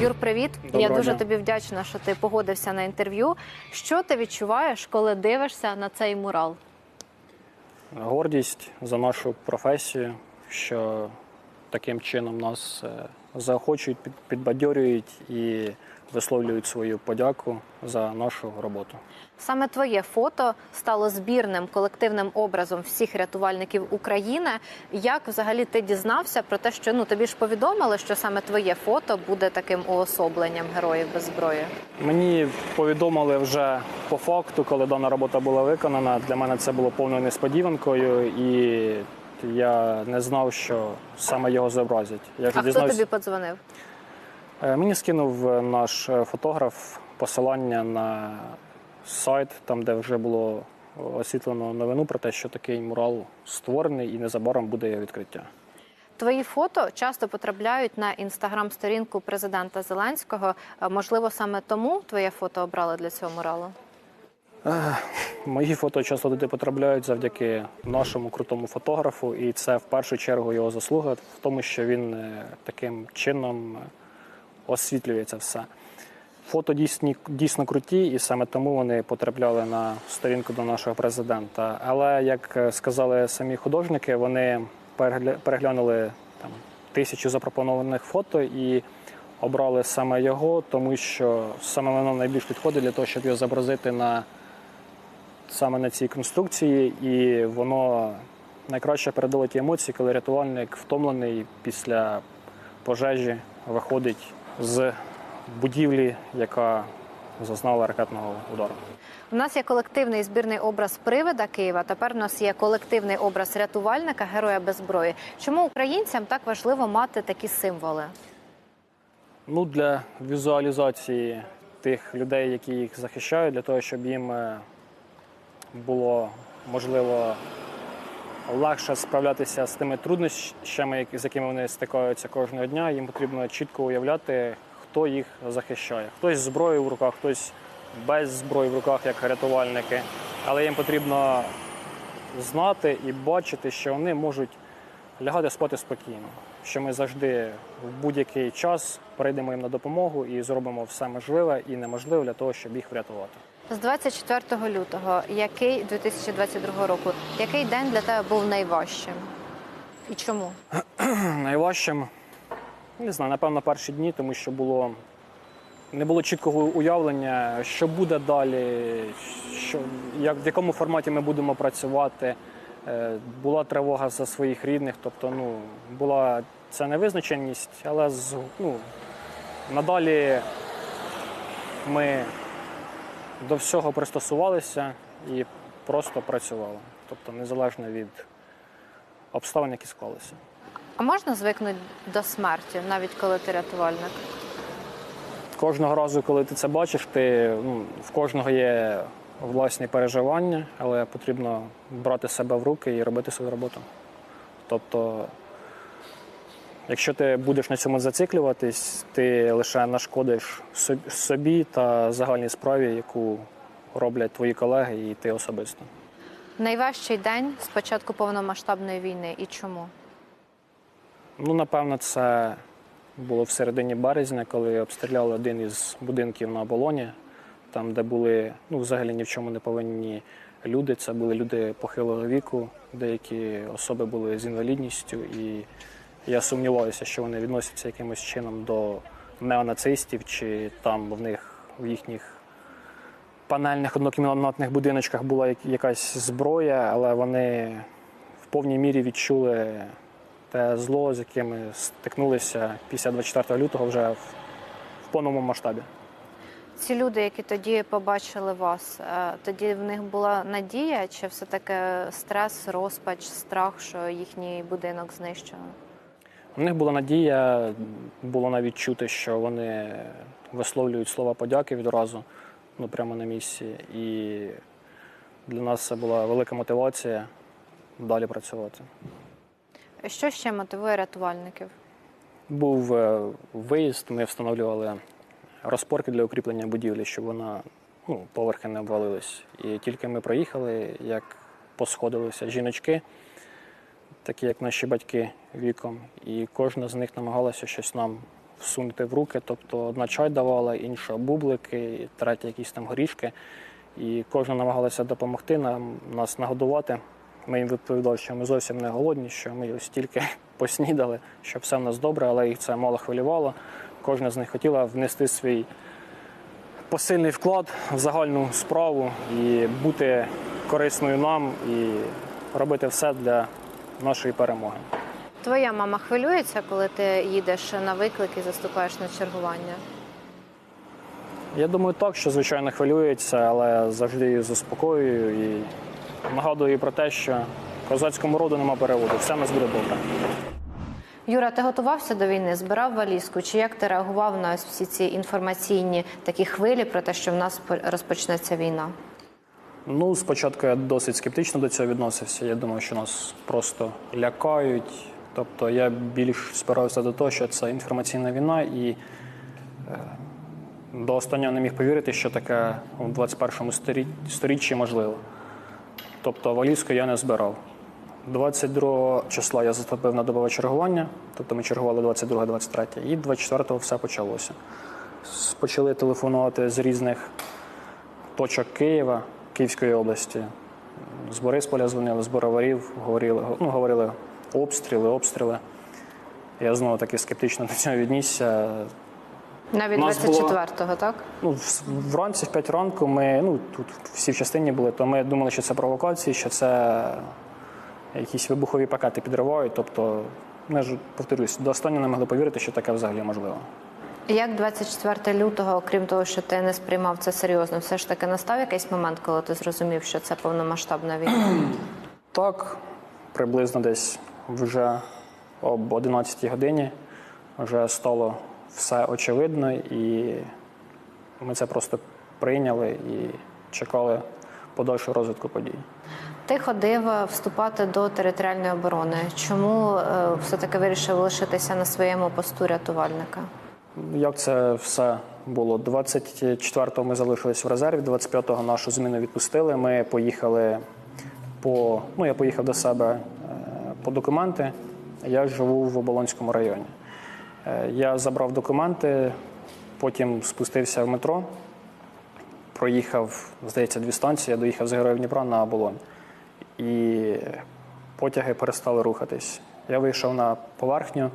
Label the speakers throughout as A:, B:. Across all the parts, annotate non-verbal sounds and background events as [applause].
A: Юр, привіт. Я дуже
B: дня.
A: тобі вдячна, що ти погодився на інтерв'ю. Що ти відчуваєш, коли дивишся на цей мурал?
B: Гордість за нашу професію, що таким чином нас е, заохочують, підбадьорюють і висловлюють свою подяку за нашу роботу.
A: Саме твоє фото стало збірним колективним образом всіх рятувальників України. Як взагалі ти дізнався про те, що ну тобі ж повідомили, що саме твоє фото буде таким уособленням героїв без зброї?
B: Мені повідомили вже по факту, коли дана робота була виконана. Для мене це було повною несподіванкою, і я не знав, що саме його зобразять. Я
A: А хто
B: дізнався-
A: тобі подзвонив?
B: Е, Мені скинув е, наш е, фотограф посилання на сайт, там де вже було освітлено новину про те, що такий мурал створений і незабаром буде його відкриття.
A: Твої фото часто потрапляють на інстаграм-сторінку президента Зеленського. Можливо, саме тому твоє фото обрали для цього муралу?
B: Мої фото часто туди потрапляють завдяки нашому крутому фотографу, і це в першу чергу його заслуга в тому, що він таким чином освітлює це все. Фото дійсні, дійсно круті, і саме тому вони потрапляли на сторінку до нашого президента. Але як е, сказали самі художники, вони перегля- переглянули там тисячу запропонованих фото і обрали саме його, тому що саме воно найбільш підходить для того, щоб його зобразити на саме на цій конструкції, і воно найкраще передало ті емоції, коли рятувальник втомлений після пожежі виходить з будівлі, яка зазнала ракетного удару.
A: У нас є колективний збірний образ привида Києва. Тепер у нас є колективний образ рятувальника, героя без зброї. Чому українцям так важливо мати такі символи?
B: Ну, для візуалізації тих людей, які їх захищають, для того, щоб їм е, було можливо легше справлятися з тими труднощами, з якими вони стикаються кожного дня. Їм потрібно чітко уявляти, хто їх захищає. Хтось з зброєю в руках, хтось без зброї в руках, як рятувальники. Але їм потрібно знати і бачити, що вони можуть лягати спати спокійно, що ми завжди в будь-який час прийдемо їм на допомогу і зробимо все можливе і неможливе для того, щоб їх врятувати.
A: З 24 лютого, який 2022 року, який день для тебе був найважчим? І чому? [clears throat]
B: Найважчим, не знаю, напевно, перші дні, тому що було не було чіткого уявлення, що буде далі, що, як, в якому форматі ми будемо працювати. Е, Була тривога за своїх рідних, тобто ну, була ця невизначеність, але з, ну, надалі ми до всього пристосувалися і просто працювали. Тобто незалежно від обставин, які склалися.
A: А можна звикнути до смерті, навіть коли ти рятувальник?
B: Кожного разу, коли ти це бачиш, ти ну, в кожного є власні переживання, але потрібно брати себе в руки і робити свою роботу. Тобто, якщо ти будеш на цьому зациклюватись, ти лише нашкодиш собі та загальній справі, яку роблять твої колеги і ти особисто.
A: Найважчий день з початку повномасштабної війни і чому?
B: Ну, напевно, це було в середині березня, коли обстріляли один із будинків на оболоні, там, де були ну, взагалі ні в чому не повинні люди. Це були люди похилого віку, деякі особи були з інвалідністю, і я сумніваюся, що вони відносяться якимось чином до неонацистів, чи там в них в їхніх панельних однокімнатних будиночках була якась зброя, але вони в повній мірі відчули те зло, з якими стикнулися після 24 лютого вже в, в повному масштабі.
A: Ці люди, які тоді побачили вас, е, тоді в них була надія, чи все таки стрес, розпач, страх, що їхній будинок знищено?
B: У них була надія, було навіть чути, що вони висловлюють слова подяки відразу, ну прямо на місці. І для нас це була велика мотивація далі працювати.
A: Що ще мотивує рятувальників?
B: Був е, виїзд, ми встановлювали розпорки для укріплення будівлі, щоб вона ну, поверхи не обвалились. І тільки ми проїхали, як посходилися жіночки, такі як наші батьки віком, і кожна з них намагалася щось нам всунути в руки. Тобто одна чай давала, інша бублики, третя якісь там горішки. І кожна намагалася допомогти нам нас нагодувати. Ми їм відповідали, що ми зовсім не голодні, що ми ось тільки [laughs] поснідали, що все в нас добре, але їх це мало хвилювало. Кожна з них хотіла внести свій посильний вклад в загальну справу і бути корисною нам, і робити все для нашої перемоги.
A: Твоя мама хвилюється, коли ти їдеш на виклик і заступаєш на чергування?
B: Я думаю, так, що звичайно хвилюється, але завжди її заспокоюю і нагадую про те, що козацькому роду нема переводу, все нас буде добре.
A: Юра, ти готувався до війни, збирав валізку? Чи як ти реагував на всі ці інформаційні такі хвилі про те, що в нас розпочнеться війна?
B: Ну, спочатку я досить скептично до цього відносився. Я думав, що нас просто лякають. Тобто я більш спирався до того, що це інформаційна війна, і е, до останнього не міг повірити, що таке у 21 сторіччі можливо. Тобто валізку я не збирав. 22 числа я заступив на добове чергування, тобто ми чергували 22-23, і 24-го все почалося. Почали телефонувати з різних точок Києва, Київської області. З Борисполя дзвонили, з Бороварів, говорили, ну, говорили обстріли, обстріли. Я знову таки скептично [laughs] до цього віднісся.
A: Навіть 24-го, так?
B: Ну, вранці, в 5 ранку, ми ну, тут всі в частині були, то ми думали, що це провокації, що це якісь вибухові пакети підривають. Тобто, я ж повторюсь, до останнього не могли повірити, що таке взагалі можливо.
A: Як 24 лютого, окрім того, що ти не сприймав це серйозно, все ж таки настав якийсь момент, коли ти зрозумів, що це повномасштабна війна? [clears throat]
B: Так, приблизно десь вже об 11 годині вже стало все очевидно, і ми це просто прийняли і чекали подальшого розвитку подій.
A: Ти ходив е, вступати до територіальної оборони. Чому е, все-таки вирішив лишитися на своєму посту рятувальника?
B: Як це все було? 24-го ми залишились в резерві, 25-го нашу зміну відпустили. Ми поїхали по. Ну, я поїхав до себе е, по документи. Я живу в Оболонському районі. Е, Я забрав документи, потім спустився в метро, проїхав, здається, дві станції, я доїхав з Героїв Дніпра на Оболонь. І потяги перестали рухатись. Я вийшов на поверхню,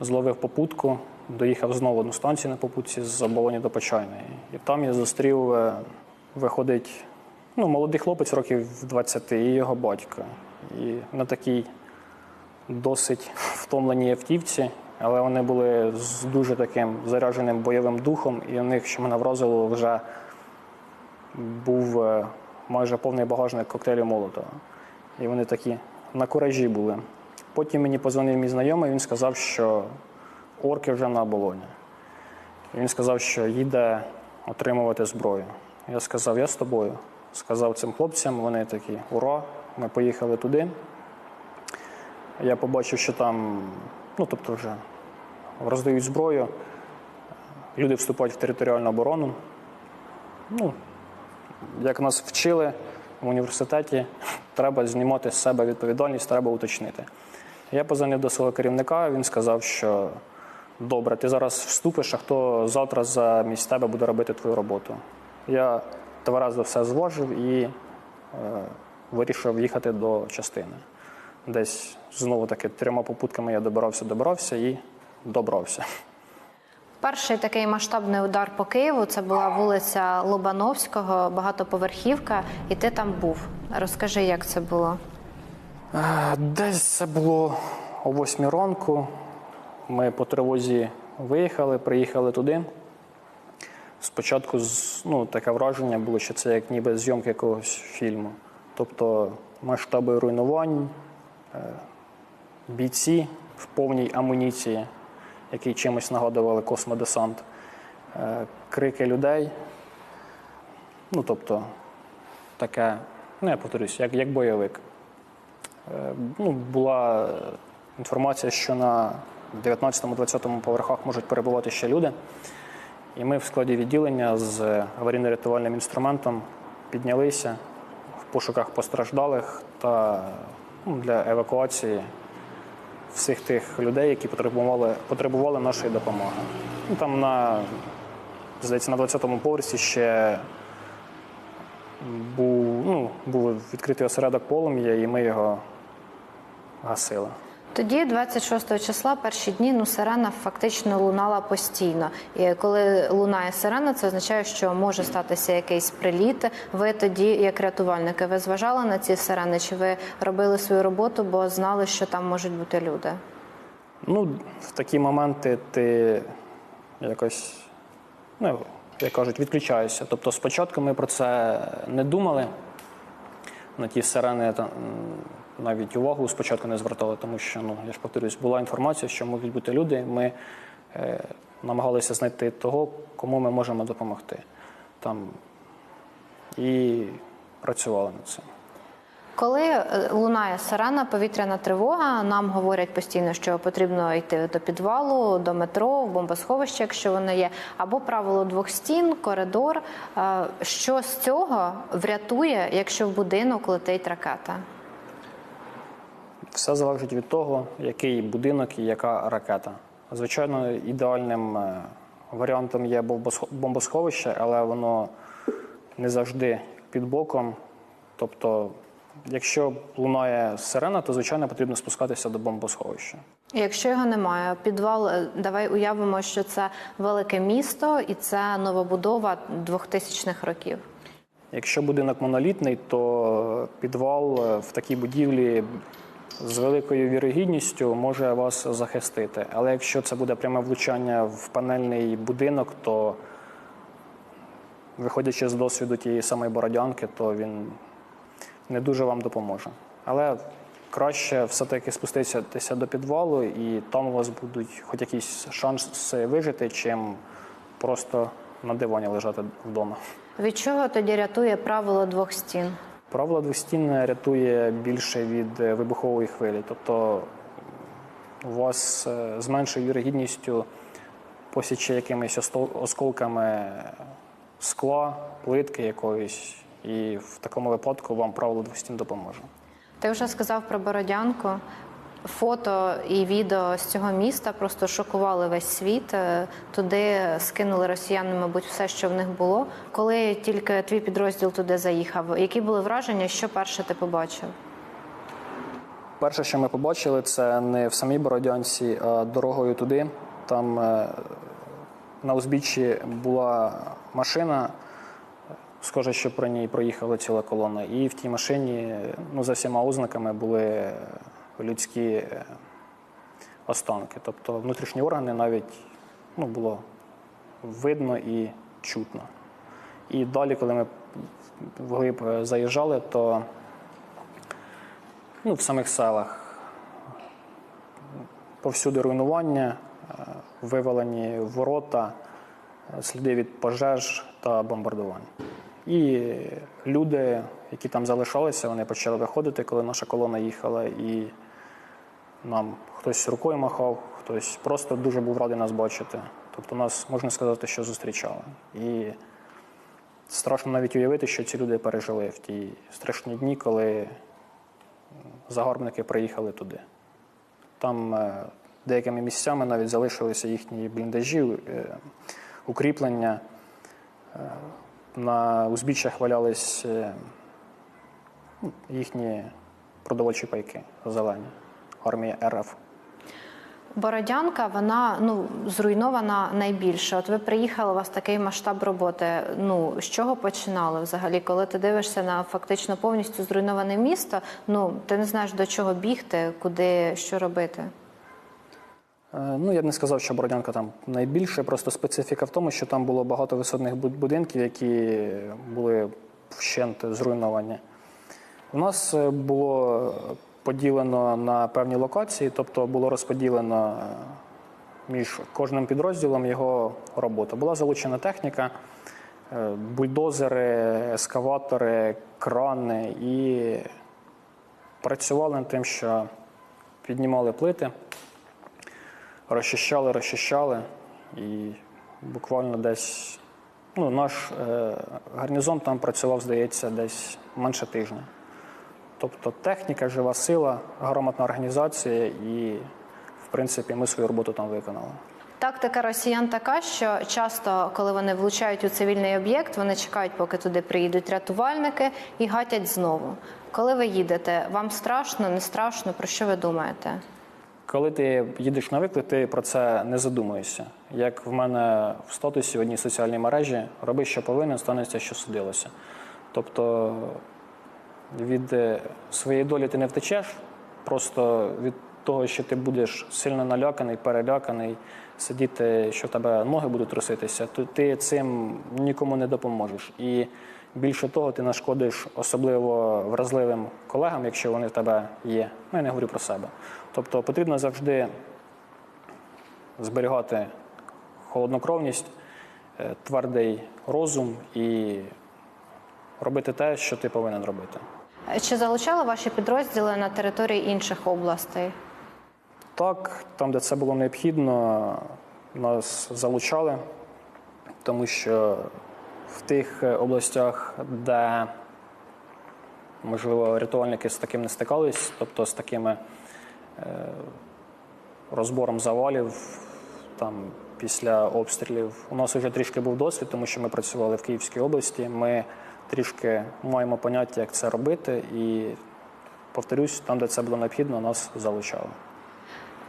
B: зловив попутку, доїхав знову одну станцію на попутці з Оболоні до Почайної. І там я зустрів, е, виходить, ну, молодий хлопець років 20 і його батько. І на такій досить [laughs] втомленій автівці, але вони були з дуже таким зарядженим бойовим духом, і у них, що мене вразило, вже був е, майже повний багажник коктейлю Молотова. І вони такі на куражі були. Потім мені позвонив мій знайомий, він сказав, що орки вже на оболоні. Він сказав, що їде отримувати зброю. Я сказав, я з тобою. Сказав цим хлопцям, вони такі, ура, ми поїхали туди. Я побачив, що там, ну тобто вже роздають зброю, люди вступають в територіальну оборону. Ну, як нас вчили в університеті, [laughs] треба знімати з себе відповідальність, треба уточнити. Я позвонив до свого керівника, він сказав, що добре, ти зараз вступиш, а хто завтра замість тебе буде робити твою роботу. Я тверезо все зважив і е, вирішив їхати до частини. Десь знову таки трьома попутками я добирався, добирався і добрався.
A: Перший такий масштабний удар по Києву це була вулиця Лобановського, багатоповерхівка, і ти там був. Розкажи, як це було.
B: Е, Десь це було о 8 ранку. Ми по тривозі виїхали, приїхали туди. Спочатку ну, таке враження було, що це як ніби зйомки якогось фільму. Тобто масштаби руйнувань, е, бійці в повній амуніції, які чимось нагадували космодесант, е, крики людей. Ну, тобто, таке, ну я повторюсь, як, як бойовик. Е, ну, була інформація, що на 19-20 поверхах можуть перебувати ще люди. І ми в складі відділення з аварійно-рятувальним інструментом піднялися в пошуках постраждалих та ну, для евакуації всіх тих людей, які потребували, потребували нашої допомоги. Ну, там на, здається, на 20-му поверсі ще був, ну, був відкритий осередок полум'я, і ми його гасили.
A: Тоді, 26 числа, перші дні, ну сирена фактично лунала постійно. І коли лунає сирена, це означає, що може статися якийсь приліт. Ви тоді, як рятувальники, ви зважали на ці сирени? Чи ви робили свою роботу, бо знали, що там можуть бути люди?
B: Ну, в такі моменти ти якось, ну, як кажуть, відключаєшся. Тобто спочатку ми про це не думали. На ті сирени навіть увагу спочатку не звертали, тому що, ну, я ж повторюсь, була інформація, що можуть бути люди. Ми е, намагалися знайти того, кому ми можемо допомогти. Там, і працювали над цим.
A: Коли е, лунає сирена, повітряна тривога, нам говорять постійно, що потрібно йти до підвалу, до метро, в бомбосховище, якщо воно є, або правило двох стін, коридор. Е, Що з цього врятує, якщо в будинок летить ракета?
B: Все залежить від того, який будинок і яка ракета. Звичайно, ідеальним е, варіантом є бомбосхо- бомбосховище, але воно не завжди під боком. Тобто, якщо лунає сирена, то звичайно потрібно спускатися до бомбосховища.
A: Якщо його немає, підвал, е, давай уявимо, що це велике місто і це новобудова 2000-х років.
B: Якщо будинок монолітний, то підвал е, в такій будівлі з великою вірогідністю може вас захистити. Але якщо це буде пряме влучання в панельний будинок, то виходячи з досвіду тієї самої бородянки, то він не дуже вам допоможе. Але краще все-таки спуститися до підвалу, і там у вас будуть хоч якісь шанси вижити, чим просто на дивані лежати вдома.
A: Від чого тоді рятує правило двох стін?
B: Правило двостінне рятує більше від е, вибухової хвилі. Тобто у вас е, з меншою вірогідністю посіче якимись осколками скла, плитки якоїсь, і в такому випадку вам правило двостін допоможе.
A: Ти вже сказав про Бородянку. Фото і відео з цього міста просто шокували весь світ. Е, Туди скинули росіяни, мабуть, все, що в них було. Коли тільки твій підрозділ туди заїхав, які були враження, що перше ти побачив?
B: Перше, що ми побачили, це не в самій Бородянці, а дорогою туди. Там е, на узбіччі була машина, схоже, що про ній проїхала ціла колона. І в тій машині ну, за всіма ознаками були людські е, останки. Тобто внутрішні органи навіть ну, було видно і чутно. І далі, коли ми вглиб е, заїжджали, то ну, в самих селах. Повсюди руйнування, е, вивалені ворота, сліди від пожеж та бомбардувань. І люди, які там залишалися, вони почали виходити, коли наша колона їхала, і нам хтось рукою махав, хтось просто дуже був радий нас бачити. Тобто нас, можна сказати, що зустрічали. І страшно навіть уявити, що ці люди пережили в ті страшні дні, коли загарбники приїхали туди. Там е, деякими місцями навіть залишилися їхні бліндажі, е, укріплення. Е, На узбіччях валялись ну, їхні продовольчі пайки зелені, армія РФ.
A: Бородянка, вона ну зруйнована найбільше. От ви приїхали, у вас такий масштаб роботи. Ну з чого починали взагалі? Коли ти дивишся на фактично повністю зруйноване місто, ну ти не знаєш до чого бігти, куди що робити.
B: Е, Ну, я б не сказав, що Бородянка там найбільше, просто специфіка в тому, що там було багато висотних будинків, які були вщент зруйновані. У нас е, було поділено на певні локації, тобто було розподілено е, між кожним підрозділом його робота. Була залучена техніка, е, бульдозери, ескаватори, крани і працювали над тим, що піднімали плити розчищали, розчищали. І буквально десь ну, наш е, гарнізон там працював, здається, десь менше тижня. Тобто техніка, жива сила, грамотна організація і в принципі, ми свою роботу там виконали.
A: Тактика росіян така, що часто, коли вони влучають у цивільний об'єкт, вони чекають, поки туди приїдуть рятувальники і гатять знову. Коли ви їдете, вам страшно, не страшно? Про що ви думаєте?
B: Коли ти їдеш на виклик, ти про це не задумуєшся. Як в мене в статусі в одній соціальній мережі, роби, що повинен, станеться, що судилося. Тобто від е, своєї долі ти не втечеш, просто від того, що ти будеш сильно наляканий, переляканий, сидіти, що в тебе ноги будуть труситися, то ти цим нікому не допоможеш. І більше того, ти нашкодиш особливо вразливим колегам, якщо вони в тебе є. Ну, я не говорю про себе. Тобто потрібно завжди зберігати холоднокровність, е, твердий розум і робити те, що ти повинен робити.
A: Чи залучали ваші підрозділи на території інших областей?
B: Так, там, де це було необхідно, нас залучали, тому що в тих е, областях, де, можливо, рятувальники з таким не стикались, тобто з такими е, розбором завалів там, після обстрілів, у нас вже трішки був досвід, тому що ми працювали в Київській області. Ми трішки маємо поняття, як це робити, і повторюсь, там, де це було необхідно, нас залучали.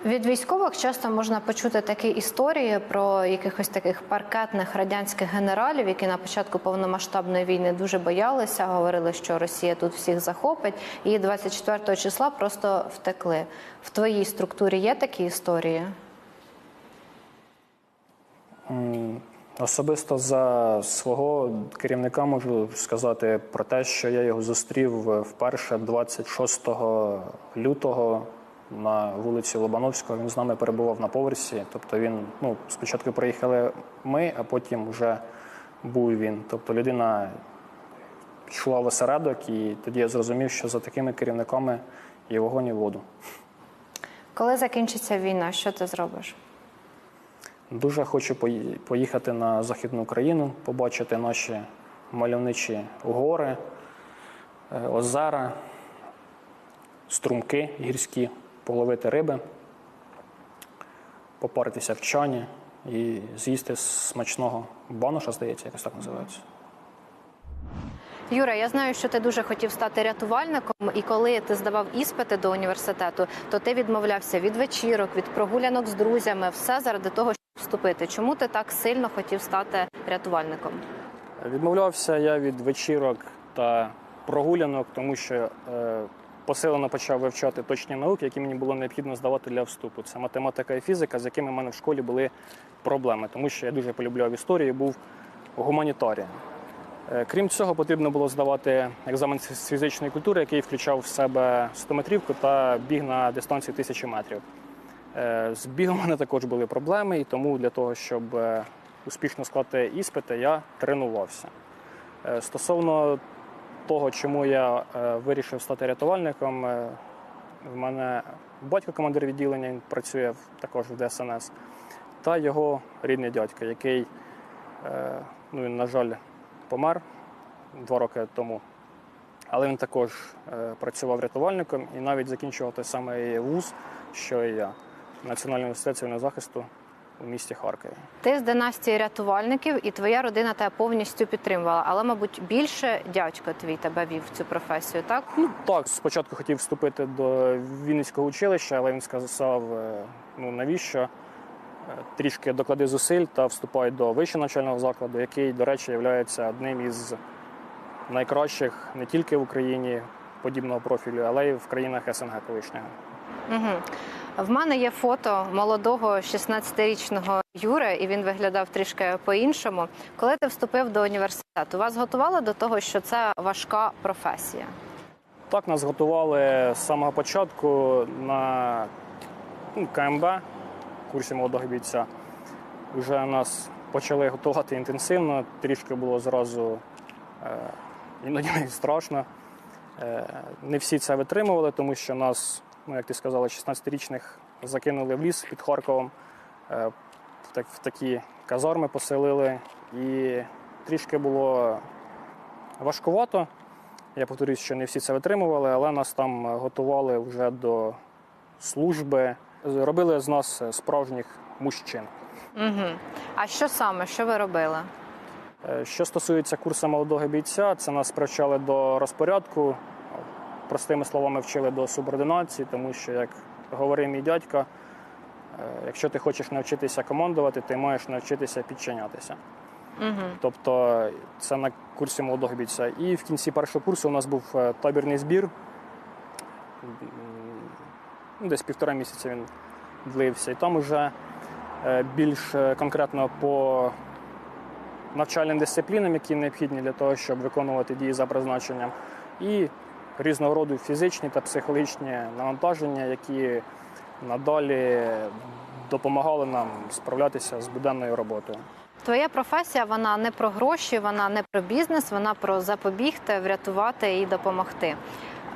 A: Від військових часто можна почути такі історії про якихось таких паркетних радянських генералів, які на початку повномасштабної війни дуже боялися, говорили, що Росія тут всіх захопить, і 24 числа просто втекли. В твоїй структурі є такі історії?
B: Особисто за свого керівника можу сказати про те, що я його зустрів вперше 26 лютого на вулиці Лобановського. Він з нами перебував на поверсі. Тобто він ну, спочатку приїхали ми, а потім вже був він. Тобто людина йшла в осередок, і тоді я зрозумів, що за такими керівниками є вогонь і воду.
A: Коли закінчиться війна, що ти зробиш?
B: Дуже хочу поїхати на Західну Україну, побачити наші мальовничі гори, е, озера, струмки гірські, половити риби, попаритися в чані і з'їсти смачного баноша, здається, якось так називається.
A: Юра, я знаю, що ти дуже хотів стати рятувальником, і коли ти здавав іспити до університету, то ти відмовлявся від вечірок, від прогулянок з друзями, все заради того, щоб вступити. Чому ти так сильно хотів стати рятувальником?
B: Відмовлявся я від вечірок та прогулянок, тому що е, посилено почав вивчати точні науки, які мені було необхідно здавати для вступу. Це математика і фізика, з якими в мене в школі були проблеми, тому що я дуже полюбляв історію, і був гуманітарієм. Е, Крім цього, потрібно було здавати екзамен з фізичної культури, який включав в себе 100-метрівку та біг на дистанцію 1000 метрів. Е, З бігом мене також були проблеми, і тому для того, щоб е, успішно склати іспити, я тренувався. Е, Стосовно того, чому я вирішив стати рятувальником, в мене батько командир відділення, він працює також в ДСНС, та його рідний дядько, який, ну, він, на жаль, помер два роки тому. Але він також працював рятувальником і навіть закінчував той самий вуз, що і я Національний університет цивільного захисту у місті Харкові.
A: Ти з династії рятувальників, і твоя родина тебе повністю підтримувала. Але, мабуть, більше дядько твій тебе вів в цю професію, так?
B: Ну так, спочатку хотів вступити до Вінницького училища, але він сказав: е, ну навіщо? Е, Трішки доклади зусиль та вступай до вищого навчального закладу, який, до речі, є одним із найкращих не тільки в Україні подібного профілю, але й в країнах СНГ колишнього.
A: Угу. В мене є фото молодого 16-річного Юри, і він виглядав трішки по-іншому. Коли ти вступив до університету, вас готували до того, що це важка професія?
B: Так нас готували з самого початку на ну, КМБ, курсі молодого бійця. Вже нас почали готувати інтенсивно, трішки було зразу е, іноді страшно. Е, не всі це витримували, тому що нас, ну як ти сказала, 16-річних закинули в ліс під Харковом, е, в, такі казарми поселили, і трішки було важкувато. Я повторюсь, що не всі це витримували, але нас там готували вже до служби робили з нас справжніх мужчин.
A: Угу. А що саме? Що ви робили?
B: Е, Що стосується курсу молодого бійця, це нас привчали до розпорядку. Простими словами, вчили до субординації, тому що, як говорив мій дядько, е, якщо ти хочеш навчитися командувати, ти маєш навчитися підчинятися.
A: Угу.
B: Тобто це на курсі молодого бійця. І в кінці першого курсу у нас був е, табірний збір. Ну, Десь півтора місяця він длився. І там вже е, більш конкретно по навчальним дисциплінам, які необхідні для того, щоб виконувати дії за призначенням, і різного роду фізичні та психологічні навантаження, які надалі допомагали нам справлятися з буденною роботою.
A: Твоя професія вона не про гроші, вона не про бізнес, вона про запобігти, врятувати і допомогти.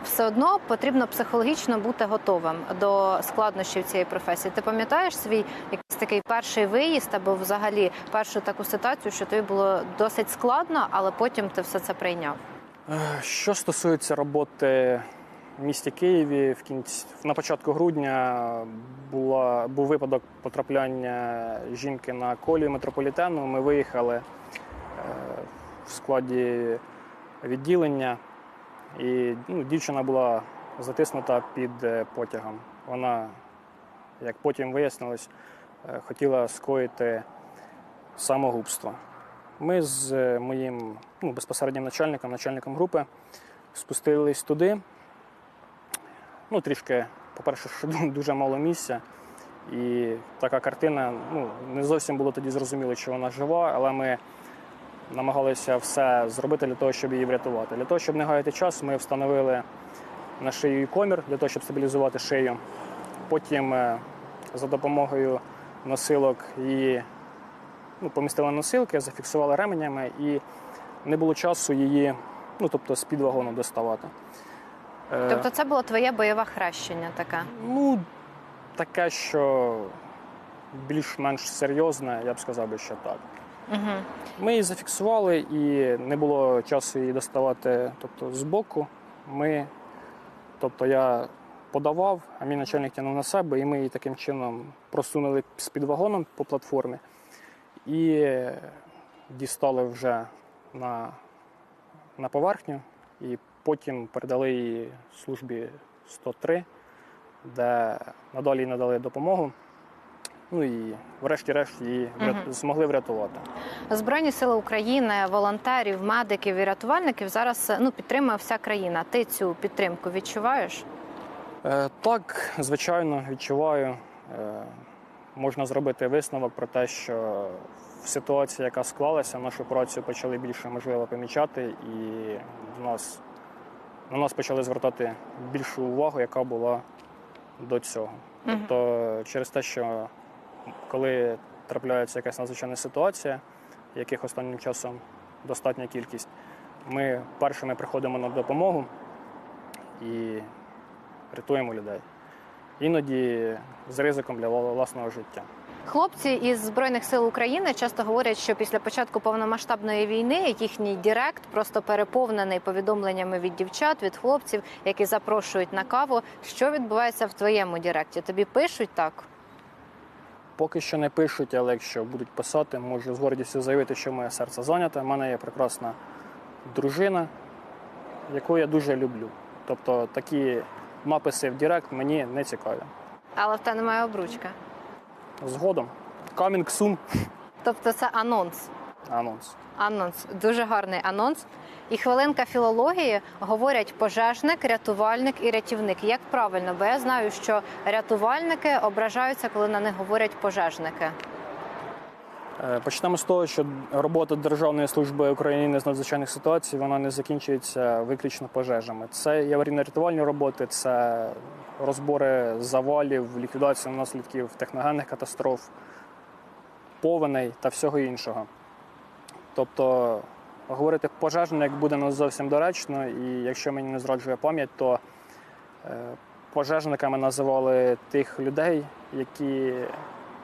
A: Все одно потрібно психологічно бути готовим до складнощів цієї професії. Ти пам'ятаєш свій якийсь такий перший виїзд або взагалі першу таку ситуацію, що тобі було досить складно, але потім ти все це прийняв?
B: Що стосується роботи в місті Києві, в кінці на початку грудня була був випадок потрапляння жінки на колію метрополітену. Ми виїхали е, в складі відділення, і ну, дівчина була затиснута під е, потягом. Вона, як потім вияснилось, е, хотіла скоїти самогубство. Ми з е, моїм ну, безпосереднім начальником, начальником групи, спустились туди. Ну, трішки, по-перше, що [laughs] дуже мало місця. І така картина, ну, не зовсім було тоді зрозуміло, що вона жива, але ми намагалися все зробити для того, щоб її врятувати. Для того, щоб не гаяти час, ми встановили на шию комір для того, щоб стабілізувати шию. Потім е, за допомогою носилок її ну, помістили носилки, зафіксували ременями і не було часу її, ну тобто з-під вагону доставати. Е,
A: Тобто, це було твоє бойове хрещення таке.
B: Ну, таке, що більш-менш серйозне, я б сказав би, що так.
A: Угу.
B: Ми її зафіксували і не було часу її доставати тобто, з боку. Ми, тобто я подавав, а мій начальник тягнув на себе, і ми її таким чином просунули з-під вагоном по платформі і дістали вже на, на поверхню, і потім передали її службі 103, де надалі надали допомогу. Ну і врешті-решт її
A: Мгм.
B: змогли врятувати.
A: Збройні сили України, волонтерів, медиків і рятувальників зараз ну підтримує вся країна. Ти цю підтримку відчуваєш?
B: Е, Так, звичайно, відчуваю. Е, Можна зробити висновок про те, що в ситуації, яка склалася, нашу працю почали більше можливо помічати, і в нас, на нас почали звертати більшу увагу, яка була до цього. Тобто, через те, що коли трапляється якась надзвичайна ситуація, яких останнім часом достатня кількість, ми першими приходимо на допомогу і рятуємо людей. Іноді з ризиком для власного життя.
A: Хлопці із збройних сил України часто говорять, що після початку повномасштабної війни їхній Дірект просто переповнений повідомленнями від дівчат, від хлопців, які запрошують на каву. Що відбувається в твоєму Діректі? Тобі пишуть так?
B: Поки що не пишуть, але якщо будуть писати, можу з гордістю заявити, що моє серце зайняте. У мене є прекрасна дружина, яку я дуже люблю. Тобто такі написи в Директ мені не цікаві.
A: Але в тебе немає обручка.
B: Згодом. Coming soon.
A: Тобто це анонс.
B: Анонс.
A: Анонс дуже гарний анонс. І хвилинка філології говорять пожежник, рятувальник і рятівник. Як правильно? Бо я знаю, що рятувальники ображаються, коли на них говорять пожежники.
B: Е, Почнемо з того, що робота Державної служби України з надзвичайних ситуацій вона не закінчується виключно пожежами. Це і аварійно-рятувальні роботи, це розбори завалів, ліквідація наслідків техногенних катастроф, повеней та всього іншого. Тобто говорити пожежник буде не зовсім доречно, і якщо мені не зраджує пам'ять, то е, пожежниками називали тих людей, які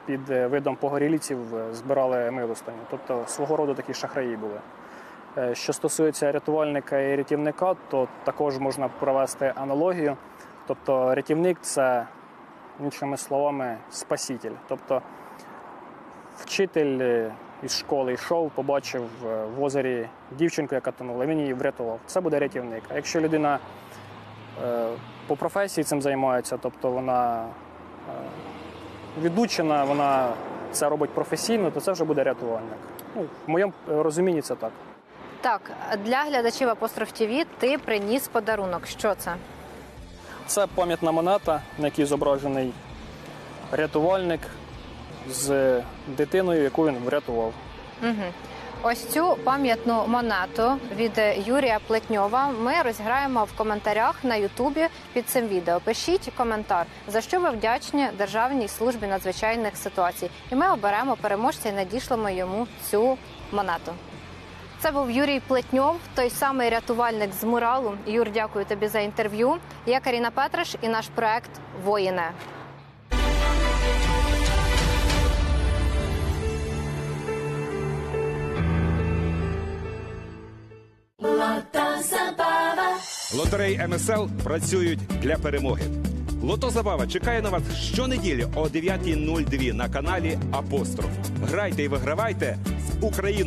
B: під е, видом погоріліців е, збирали милостиню. Тобто свого роду такі шахраї були. Е, Що стосується рятувальника і рятівника, то також можна провести аналогію. Тобто рятівник це іншими словами, спаситель. Тобто вчитель із школи йшов, побачив в озері дівчинку, яка тонула, він її врятував. Це буде рятівник. А якщо людина по професії цим займається, тобто вона відучена, вона це робить професійно, то це вже буде рятувальник. Ну, в моєму е, розумінні це так.
A: Так, для глядачів апостроф ТВ ти приніс подарунок. Що це?
B: Це пам'ятна монета, на якій зображений рятувальник з дитиною, яку він врятував.
A: Угу. Ось цю пам'ятну монету від Юрія Плетньова ми розіграємо в коментарях на Ютубі під цим відео. Пишіть коментар, за що ви вдячні Державній службі надзвичайних ситуацій. І ми оберемо переможця і надішлемо йому цю монету. Це був Юрій Плетньов, той самий рятувальник з муралу. Юр, дякую тобі за інтерв'ю. Я Каріна Петриш і наш проект Воїне.
C: Лотереї МСЛ працюють для перемоги. Лото Забава чекає на вас щонеділі о 9.02 на каналі Апостроф. Грайте і вигравайте в Україну